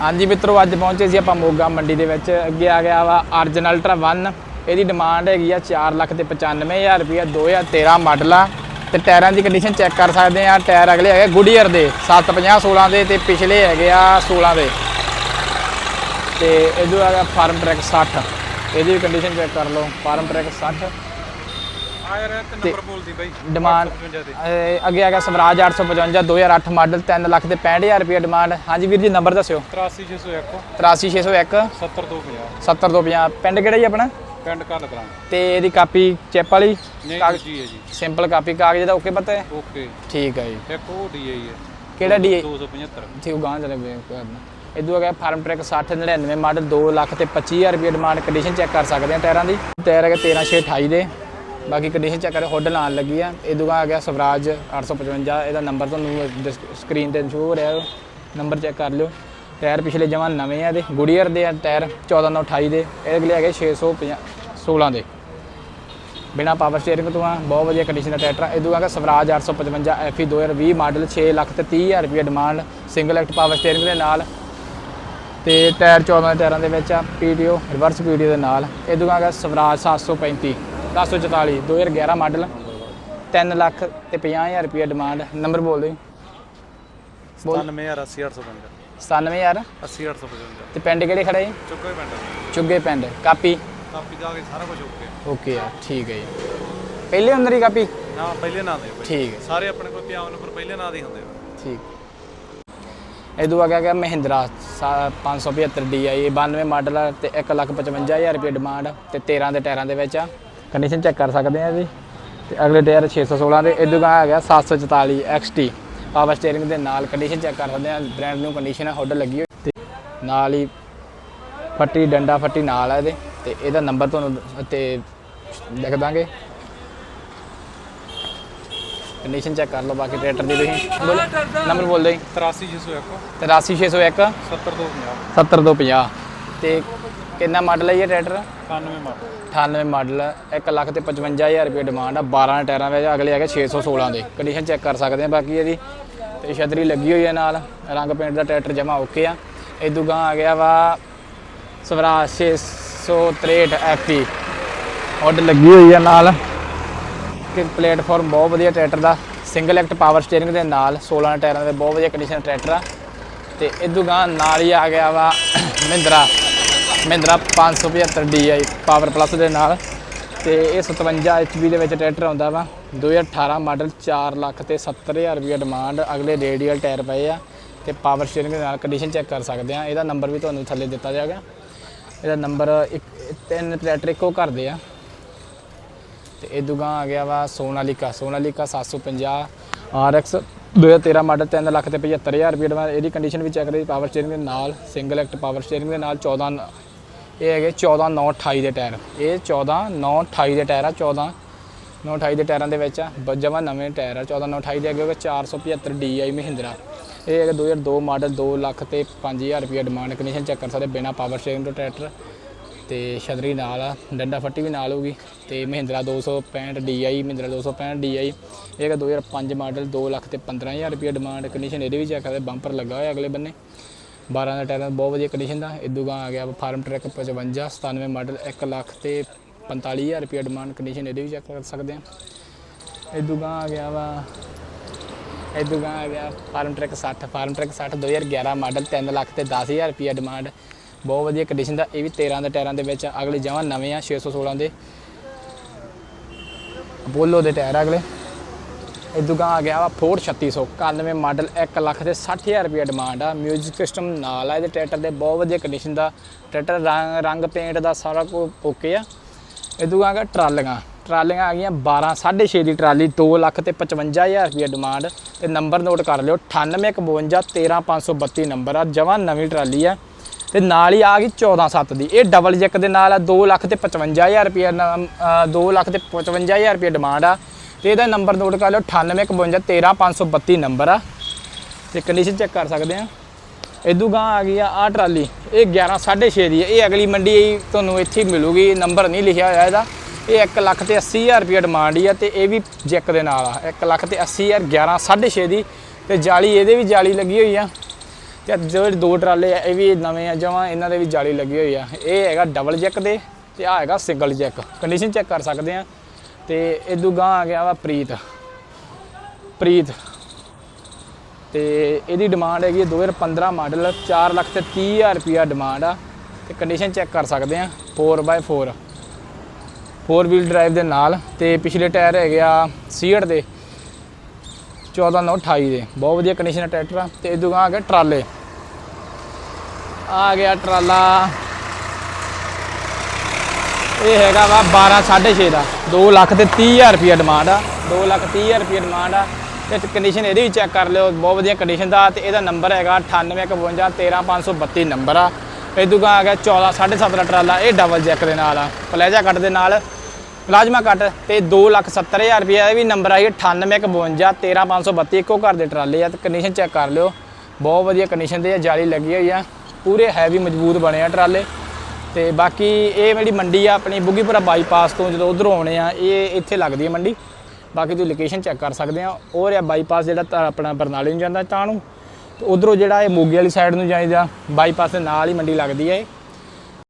ਹਾਂਜੀ ਮਿੱਤਰੋ, ਅੱਜ ਪਹੁੰਚੇ ਸੀ ਆਪਾਂ ਮੋਗਾ ਮੰਡੀ ਦੇ ਵਿੱਚ। ਅੱਗੇ ਆ ਗਿਆ ਵਾ ਅਰਜਨ ਅਲਟਰਾ 1 ਇਹਦੀ ਡਿਮਾਂਡ ਹੈਗੀ ਆ 4 ਲੱਖ ਤੇ 95000 ਰੁਪਇਆ 2013 ਮਾਡਲ। ਆ ਤੇ ਟਾਇਰਾਂ ਦੀ ਕੰਡੀਸ਼ਨ ਚੈੱਕ ਕਰ ਸਕਦੇ ਆ। ਟਾਇਰ ਅਗਲੇ ਹੈਗੇ ਗੁਡੀਅਰ ਦੇ 750 16 ਦੇ ਤੇ ਪਿਛਲੇ ਹੈਗੇ ਆ 16 ਦੇ। ਤੇ ਇਹਦੋਂ ਆ ਫਾਰਮ ਟਰੈਕ 60 ਇਹਦੀ ਵੀ ਕੰਡੀਸ਼ਨ ਚੈੱਕ ਕਰ ਲਓ ਫਾਰਮ ਟਰੈਕ 60 ਆ ਯਾਰ ਤੇ ਨੰਬਰ ਬੋਲਦੀ ਬਾਈ ਡਿਮਾਂਡ 55 ਦੇ। ਇਹ ਅੱਗੇ ਆ ਗਿਆ ਸਵਰਾਜ 855 2008 ਮਾਡਲ 3 ਲੱਖ ਤੇ 65000 ਰੁਪਇਆ ਡਿਮਾਂਡ ਹਾਂਜੀ ਵੀਰ ਜੀ ਨੰਬਰ ਦੱਸਿਓ। 83601 83601 70250 70250 ਪਿੰਡ ਕਿਹੜਾ ਜੀ ਆਪਣਾ? ਪਿੰਡ ਕੱਲ। ਕਰਾਂ ਤੇ ਇਹਦੀ ਕਾਪੀ ਚਿੱਪ ਵਾਲੀ? ਨਹੀਂ ਕਾਗਜ਼ ਜੀ ਹੈ ਜੀ। ਸਿੰਪਲ ਕਾਪੀ ਕਾਗਜ਼ ਦਾ ਓਕੇ ਪਤਾ ਹੈ? ਓਕੇ। ਠੀਕ ਹੈ ਜੀ। ਇੱਕ ਉਹ ਡੀਆਈ ਹੈ। ਕਿਹੜਾ ਡੀ 275 ਠੀਕ ਗਾਂ ਚਲੇ ਗਏ ਇਦੋਂ ਆ ਗਿਆ ਫਾਰਮ ਟਰੈਕ 60 99 ਮਾਡਲ 2 ਲੱਖ ਤੇ 25000 ਰੁਪਏ ਡਿਮਾਂਡ ਕੰਡੀਸ਼ਨ ਚੈੱਕ ਕਰ ਸਕਦੇ ਆ ਟਾਇਰਾਂ ਦੀ। ਟਾਇਰ ਹੈਗੇ 13 6 28 ਦੇ। ਬਾਕੀ ਕੰਡੀਸ਼ਨ ਚੈੱਕ ਕਰੋ ਹੁੱਡ ਲਾਣ ਲੱਗੀ ਆ। ਇਦੋਂ ਆ ਗਿਆ ਸਵਰਾਜ 855 ਇਹਦਾ ਨੰਬਰ ਤੁਹਾਨੂੰ ਸਕਰੀਨ ਤੇ ਸ਼ੋ ਹੋ ਰਿਹਾ ਨੰਬਰ ਚੈੱਕ ਕਰ ਲਿਓ। ਟਾਇਰ ਪਿਛਲੇ ਜਮਾਂ ਨਵੇਂ ਆ ਇਹਦੇ। ਗੁਡੀਅਰ ਦੇ ਆ ਟਾਇਰ 1428 ਦੇ। ਇਹ ਅਗਲੇ ਹੈਗੇ 650 16 ਦੇ। ਬਿਨਾ ਪਾਵਰ ਸਟੀਅਰਿੰਗ ਤੋਂ ਆ, ਬਹੁਤ ਵਧੀਆ ਕੰਡੀਸ਼ਨ ਦਾ ਟਰੈਕਟਰ ਆ। ਇਦੋਂ ਹੈਗਾ ਸਵਰਾਜ 855 FE 2020 ਮਾਡਲ 6 ਲੱਖ ਤੇ 30000 ਰੁਪਏ demand single act power steering ਦੇ ਨਾਲ। ਤੇ ਟਾਇਰ 14 ਟਾਇਰਾਂ ਦੇ ਵਿੱਚ ਆ ਪੀਡੀਓ ਰਿਵਰਸ ਪੀਡੀਓ ਦੇ ਨਾਲ। ਇਦੋਂ ਹੈਗਾ ਸਵਰਾਜ 735 1044 2011 ਮਾਡਲ 3 ਲੱਖ ਤੇ 50000 ਰੁਪਏ ਡਿਮਾਂਡ ਨੰਬਰ ਬੋਲ ਦਿਓ 97855 97000 80855 ਤੇ ਪਿੰਡ ਕਿਹੜੇ ਖੜੇ ਜੀ? ਹੀ ਪਿੰਡ। ਚੁੱਗੇ ਪਿੰਡ ਕਾਪੀ। ਕਾਪੀ ਦਾ ਸਾਰਾ ਕੁਝ ਓਕੇ ਓਕੇ ਆ ਠੀਕ ਹੈ ਜੀ। ਪਹਿਲੇ ਅੰਦਰ ਹੀ ਕਾਪੀ? ਨਾ ਪਹਿਲੇ ਨਾਂ ਦੇ ਠੀਕ ਹੈ ਸਾਰੇ ਆਪਣੇ ਕੋਲ ਪਿਆਵ ਨੰਬਰ ਪਹਿਲੇ ਨਾਂ ਦੇ ਹੁੰਦੇ ਆ। ਠੀਕ। ਇਦੋਂ ਆ ਗਿਆ ਮਹਿੰਦਰਾ 575 DI 92 ਮਾਡਲ ਤੇ 155000 ਰੁਪਏ ਡਿਮਾਂਡ ਤੇ 13 ਦੇ ਟਾਇਰਾਂ ਦੇ ਵਿੱਚ ਆ। ਕੰਡੀਸ਼ਨ ਚੈੱਕ ਕਰ ਸਕਦੇ ਆ ਇਹਦੀ ਤੇ ਅਗਲੇ ਟਾਇਰ 616 ਦੇ ਇਦੋਂ ਆ ਗਿਆ 744 XT ਪਾਵਰ ਸਟੀਅਰਿੰਗ ਦੇ ਨਾਲ ਕੰਡੀਸ਼ਨ ਚੈੱਕ ਕਰ ਸਕਦੇ ਆ ਬ੍ਰਾਂਡ ਨਿਊ ਕੰਡੀਸ਼ਨ ਹੈ ਹੁੱਡ ਲੱਗੀ ਹੋਈ। ਤੇ ਨਾਲ ਹੀ ਫੱਟੀ ਡੰਡਾ ਫੱਟੀ ਨਾਲ ਆ ਇਹਦੇ। ਤੇ ਇਹਦਾ ਨੰਬਰ ਤੁਹਾਨੂੰ ਤੇ ਲਿਖ ਦਾਂਗੇ। ਕੰਡੀਸ਼ਨ ਚੈੱਕ ਕਰ ਲਓ ਬਾਕੀ ਟਰੈਕਟਰ ਦੀ ਤੁਸੀਂ। ਨੰਬਰ ਬੋਲ ਦਿਓ ਜੀ। 83601 83601 70250 70250 ਤੇ ਕਿੰਨਾ ਮਾਡਲ ਹੈ ਇਹ ਟਰੈਕਟਰ 91 ਮਾਡਲ 98 ਮਾਡਲ 1 ਲੱਖ ਤੇ 55000 ਰੁਪਏ ਡਿਮਾਂਡ ਆ 12 ਟਾਇਰਾਂ ਵਿੱਚ। ਅਗਲੇ ਹੈਗੇ 616 ਦੇ। ਕੰਡੀਸ਼ਨ ਚੈੱਕ ਕਰ ਸਕਦੇ ਆ ਬਾਕੀ ਇਹਦੀ। ਤੇ ਛਤਰੀ ਲੱਗੀ ਹੋਈ ਹੈ ਨਾਲ। ਰੰਗ ਪੇਂਟ ਦਾ ਟਰੈਕਟਰ ਜਮਾ ਓਕੇ ਆ। ਇਦੋਂ ਗਾਂ ਆ ਗਿਆ ਵਾ ਸਵਰਾਜ 663 ਐਫੀ ਹੁੱਡ ਲੱਗੀ ਹੋਈ ਹੈ ਨਾਲ। ਕਿ ਪਲੇਟਫਾਰਮ ਬਹੁਤ ਵਧੀਆ ਟਰੈਕਟਰ ਦਾ। ਸਿੰਗਲ ਐਕਟ ਪਾਵਰ ਸਟੀਅਰਿੰਗ ਦੇ ਨਾਲ 16 ਟਾਇਰਾਂ ਦੇ ਬਹੁਤ ਵਧੀਆ ਕੰਡੀਸ਼ਨ ਟਰੈਕਟਰ ਆ। ਤੇ ਇਦੋਂ ਗਾਂ ਨਾਲ ਹੀ ਆ ਗਿਆ ਵਾ Mahindra. Mahindra 575 DI power plus ਦੇ ਨਾਲ। ਤੇ ਇਹ 57 HP ਦੇ ਵਿੱਚ ਟਰੈਕਟਰ ਆਉਂਦਾ ਵਾ। 2018 ਮਾਡਲ 4 ਲੱਖ ਤੇ 70000 ਰੁਪਏ ਡਿਮਾਂਡ ਅਗਲੇ ਰੇਡੀਅਲ ਟਾਇਰ ਪਏ ਆ। ਤੇ ਪਾਵਰ ਸਟੀਅਰਿੰਗ ਦੇ ਨਾਲ ਕੰਡੀਸ਼ਨ ਚੈੱਕ ਕਰ ਸਕਦੇ ਆ। ਇਹਦਾ ਨੰਬਰ ਵੀ ਤੁਹਾਨੂੰ ਥੱਲੇ ਦਿੱਤਾ ਜਾਏਗਾ। ਇਹਦਾ ਨੰਬਰ ਇੱਕ, ਤਿੰਨ ਟਰੈਕਟਰ ਇੱਕੋ ਘਰ ਦੇ ਆ। ਤੇ ਇਹ ਦੁਗਾ ਆ ਗਿਆ ਵਾ ਸੋਨਾਲੀਕਾ। ਸੋਨਾਲੀਕਾ 750 RX 2013 ਮਾਡਲ 3 ਲੱਖ ਤੇ 75000 ਰੁਪਏ ਦਾ ਇਹਦੀ ਕੰਡੀਸ਼ਨ ਵੀ ਚੈੱਕ ਰਹੀ ਪਾਵਰ ਸਟੀਅਰਿੰਗ ਦੇ ਨਾਲ ਸਿੰਗਲ ਐਕਟ ਪਾਵਰ ਸਟੀਅਰਿੰਗ ਦੇ ਨਾਲ 14 ਇਹ ਹੈਗੇ 14 9 28 ਦੇ ਟਾਇਰ। ਇਹ 14 9 28 ਦੇ ਟਾਇਰ ਆ 14 9 28 ਦੇ ਟਾਇਰਾਂ ਦੇ ਵਿੱਚ ਆ। ਜਮਾ ਨਵੇਂ ਟਾਇਰ ਆ 14 9 28 ਦੇ ਅੱਗੇ ਹੋਗਾ 475 DI ਮਹਿੰਦਰਾ। ਇਹ ਹੈਗਾ 2002 ਮਾਡਲ 2 ਲੱਖ ਤੇ 5000 ਰੁਪਏ ਡਿਮਾਂਡ ਕੰਡੀਸ਼ਨ ਚੈੱਕ ਕਰ ਸਕਦੇ, ਬਿਨਾ ਪਾਵਰ ਸਟੀਅਰਿੰਗ ਤੋਂ ਟਰੈਕਟਰ। ਤੇ ਛਤਰੀ ਨਾਲ ਆ, ਡੰਡਾ ਫੱਟੀ ਵੀ ਨਾਲ ਹੋਊਗੀ। ਤੇ ਮਹਿੰਦਰਾ 265 DI ਮਹਿੰਦਰਾ 265 DI ਇਹ ਹੈਗਾ 2005 ਮਾਡਲ 2 ਲੱਖ ਤੇ 15000 ਰੁਪਏ ਡਿਮਾਂਡ ਕੰਡੀਸ਼ਨ ਇਹਦੇ ਵੀ ਚੈੱਕ ਕਰਦੇ ਬੰਪਰ ਲੱਗਾ ਹੋਇਆ ਅਗਲੇ ਬੰਨੇ। 12 ਦਾ ਟਾਇਰ ਬਹੁਤ ਵਧੀਆ ਕੰਡੀਸ਼ਨ ਦਾ। ਇਦੋਂ ਗਾਂ ਆ ਗਿਆ ਫਾਰਮ ਟਰੈਕ 55 97 ਮਾਡਲ 1 ਲੱਖ ਤੇ 45000 ਰੁਪਏ ਡਿਮਾਂਡ ਕੰਡੀਸ਼ਨ ਇਹਦੇ ਵੀ ਚੈੱਕ ਕਰ ਸਕਦੇ ਆ। ਇਦੋਂ ਗਾਂ ਆ ਗਿਆ ਵਾ ਇਦੋਂ ਗਾਂ ਆ ਗਿਆ Farmtrac 60 Farmtrac 60 2011 model 3 lakh ਤੇ 10000 ਰੁਪਏ ਡਿਮਾਂਡ ਬਹੁਤ ਵਧੀਆ ਕੰਡੀਸ਼ਨ ਦਾ, ਇਹ ਵੀ 13 ਦੇ ਟਾਇਰਾਂ ਦੇ ਵਿੱਚ ਆ। ਅਗਲੇ ਜਮਾਂ ਨਵੇਂ ਆ 616 ਦੇ। ਅਪੋਲੋ ਦੇ ਟਾਇਰ ਅਗਲੇ। ਇਦੋਂ ਗਾਂ ਆ ਗਿਆ ਵਾ ਫੋਰਡ 3691 ਮਾਡਲ 1 ਲੱਖ ਤੇ 60000 ਰੁਪਏ ਡਿਮਾਂਡ ਆ। 뮤직 ਸਿਸਟਮ ਨਾਲ ਆ, ਇਹਦੇ ਟਰੈਕਟਰ ਦੇ ਬਹੁਤ ਵਧੀਆ ਕੰਡੀਸ਼ਨ ਦਾ ਟਰੈਕਟਰ ਰੰਗ ਪੇਂਟ ਦਾ ਸਾਰਾ ਕੁਝ ਓਕੇ ਆ। ਇਦੋਂ ਗਾਂ ਆ ਗਿਆ ਟਰਾਲੀਆਂ ਟਰਾਲੀਆਂ ਆ ਗਈਆਂ 12 6.5 ਦੀ ਟਰਾਲੀ 2 ਲੱਖ ਤੇ 55000 ਰੁਪਏ ਡਿਮਾਂਡ ਤੇ ਨੰਬਰ ਨੋਟ ਕਰ ਲਿਓ 9851 13532 ਨੰਬਰ ਆ, ਜਮਾਂ ਨਵੀਂ ਟਰਾਲੀ ਆ। ਤੇ ਨਾਲ ਹੀ ਆ ਗਈ 14 7 ਦੀ, ਇਹ ਡਬਲ ਜੈਕ ਦੇ ਨਾਲ ਆ 2 ਲੱਖ ਤੇ 55000 ਰੁਪਏ 2 ਲੱਖ ਤੇ 55000 ਰੁਪਏ ਡਿਮਾਂਡ ਆ। ਤੇ ਇਹਦਾ ਨੰਬਰ ਨੋਟ ਕਰ ਲਿਓ 9851 13532 ਨੰਬਰ ਆ। ਤੇ ਕੰਡੀਸ਼ਨ ਚੈੱਕ ਕਰ ਸਕਦੇ ਆ। ਇਦੋਂ ਗਾਂ ਆ ਗਈ ਆ ਆ ਟਰਾਲੀ, ਇਹ 11 6.5 ਦੀ ਹੈ ਇਹ ਅਗਲੀ ਮੰਡੀ ਤੁਹਾਨੂੰ ਇੱਥੇ ਹੀ ਮਿਲੂਗੀ ਨੰਬਰ ਨਹੀਂ ਲਿਖਿਆ ਹੋਇਆ ਇਹਦਾ। ਇਹ 1 ਲੱਖ ਤੇ 80000 ਰੁਪਏ ਡਿਮਾਂਡ ਹੀ ਆ ਤੇ ਇਹ ਵੀ ਜੈਕ ਦੇ ਨਾਲ ਆ। 1 ਲੱਖ ਤੇ 80000 11 6.5 ਦੀ ਤੇ ਜਾਲੀ ਇਹਦੇ ਵੀ ਜਾਲੀ ਲੱਗੀ ਹੋਈ ਆ। ਤੇ ਆਹ ਜਿਹੜੇ ਦੋ ਟਰਾਲੇ ਆ, ਇਹ ਵੀ ਨਵੇਂ ਆ, ਜਮਾਂ ਇਹਨਾਂ ਦੇ ਵੀ ਜਾਲੀ ਲੱਗੀ ਹੋਈ ਆ। ਇਹ ਹੈਗਾ ਡਬਲ ਜੈਕ ਦੇ ਤੇ ਆ ਹੈਗਾ ਸਿੰਗਲ ਜੈਕ। ਕੰਡੀਸ਼ਨ ਚੈੱਕ ਕਰ ਸਕਦੇ ਆ। ਤੇ ਇਦੋਂ ਗਾਂ ਆ ਗਿਆ ਵਾ ਪ੍ਰੀਤ। ਪ੍ਰੀਤ। ਤੇ ਇਹਦੀ ਡਿਮਾਂਡ ਹੈਗੀ ਹੈ 2015 ਮਾਡਲ 4 ਲੱਖ ਤੇ 30 ਹਜ਼ਾਰ ਰੁਪਿਆ ਡਿਮਾਂਡ ਆ। ਤੇ ਕੰਡੀਸ਼ਨ ਚੈੱਕ ਕਰ ਸਕਦੇ ਆ 4x4 4 ਵੀਲ ਡਰਾਈਵ ਦੇ ਨਾਲ ਤੇ ਪਿਛਲੇ ਟਾਇਰ ਹੈਗੇ ਆ ਸੀਟ ਦੇ 14 9 28 ਦੇ। ਬਹੁਤ ਵਧੀਆ ਕੰਡੀਸ਼ਨ ਆ ਟਰੈਕਟਰ ਆ। ਤੇ ਇਦੋਂ ਗਾਂ ਆ ਗਿਆ ਟਰਾਲੇ। ਆ ਗਿਆ ਟਰਾਲਾ। ਇਹ ਹੈਗਾ ਵਾ 12 6.5 ਦਾ। 2 ਲੱਖ ਤੇ 30 ਹਜ਼ਾਰ ਰੁਪਿਆ ਡਿਮਾਂਡ ਆ। 2 ਲੱਖ 30 ਹਜ਼ਾਰ ਰੁਪਿਆ ਡਿਮਾਂਡ ਆ। ਤੇ ਕੰਡੀਸ਼ਨ ਇਹਦੀ ਵੀ ਚੈੱਕ ਕਰ ਲਿਓ। ਬਹੁਤ ਵਧੀਆ ਕੰਡੀਸ਼ਨ ਦਾ ਤੇ ਇਹਦਾ ਨੰਬਰ ਹੈਗਾ 9851 13532 ਨੰਬਰ ਆ। ਇਦੋਂ ਗਾ ਆ ਗਿਆ 14 7.5 ਦਾ ਟਰਾਲਾ, ਇਹ ਡਬਲ ਜੈਕ ਦੇ ਨਾਲ ਆ। ਪਲੇਜਾ ਕੱਟ ਦੇ ਨਾਲ। ਪਲਾਜ਼ਮਾ ਕੱਟ ਤੇ 2 ਲੱਖ 70 ਹਜ਼ਾਰ ਰੁਪਿਆ ਇਹ ਵੀ ਨੰਬਰ ਆ 9851 13532 ਇੱਕੋ ਘਰ ਦੇ ਟਰਾਲੇ ਆ ਤੇ ਕੰਡੀਸ਼ਨ ਚੈੱਕ ਕਰ ਲਿਓ। ਬਹੁਤ ਵਧੀਆ ਕੰਡੀਸ਼ਨ ਦੇ ਆ, ਜਾਲੀ ਲੱਗੀ ਹੋਈ ਆ। ਪੂਰੇ ਹੈਵੀ ਮਜ਼ਬੂਤ ਬਣੇ ਆ ਟਰਾਲੇ। ਤੇ ਬਾਕੀ ਇਹ ਜਿਹੜੀ ਮੰਡੀ ਆ, ਆਪਣੀ ਬੁੱਗੀਪੁਰਾ ਬਾਈਪਾਸ ਤੋਂ ਜਦੋਂ ਉਧਰੋਂ ਆਉਣੇ ਆ, ਇਹ ਇੱਥੇ ਲੱਗਦੀ ਹੈ ਮੰਡੀ। ਬਾਕੀ ਤੁਸੀਂ ਲੋਕੇਸ਼ਨ ਚੈੱਕ ਕਰ ਸਕਦੇ ਆ। ਉਹ ਰਿਹਾ ਬਾਈਪਾਸ ਜਿਹੜਾ ਤਾਂ ਆਪਣਾ ਬਰਨਾਲੇ ਨੂੰ ਜਾਂਦਾ ਤਾਂ ਨੂੰ ਤੇ ਉਧਰੋਂ ਜਿਹੜਾ ਇਹ ਮੋਗੇ ਵਾਲੀ ਸਾਈਡ ਨੂੰ ਜਾਈਦਾ, ਬਾਈਪਾਸ ਦੇ ਨਾਲ ਹੀ ਮੰਡੀ ਲੱਗਦੀ ਹੈ ਇਹ।